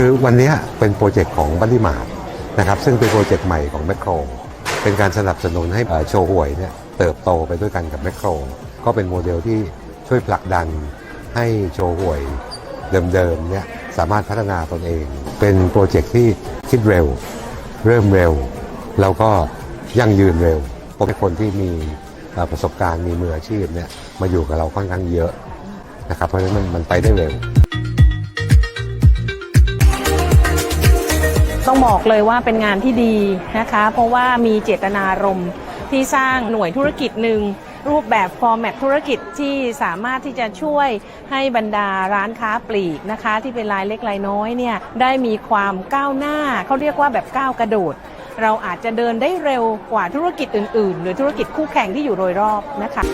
คือวันนี้เป็นโปรเจกต์ของบัลลีมาร์นะครับซึ่งเป็นโปรเจกต์ใหม่ของแมคโครเป็นการสนับสนุนให้โชว์หวยเนี่ยเติบโตไปด้วยกันกับแมคโครก็เป็นโมเดลที่ช่วยผลักดันให้โชว์หวยเดิมๆเนี่ยสามารถพัฒนาตนเอง เป็นโปรเจกต์ที่คิดเร็ว เริ่มเร็ว แล้วก็ยั่งยืนเร็วผมเป็นคนที่มีประสบการณ์มีมืออาชีพเนี่ยมาอยู่กับเราค่อนข้างเยอะนะครับเพราะฉะนั้นมันไปได้เร็ว ต้องบอกเลยว่าเป็นงานที่ดีนะคะ เพราะว่ามีเจตนารมณ์ที่สร้างหน่วยธุรกิจหนึ่งรูปแบบฟอร์แมตธุรกิจที่สามารถที่จะช่วยให้บรรดาร้านค้าปลีกนะคะ ที่เป็นรายเล็กรายน้อยเนี่ยได้มีความก้าวหน้าเขาเรียกว่าแบบก้าวกระโดด เราอาจจะเดินได้เร็วกว่าธุรกิจอื่นๆ หรือธุรกิจคู่แข่งที่อยู่โดยรอบนะคะ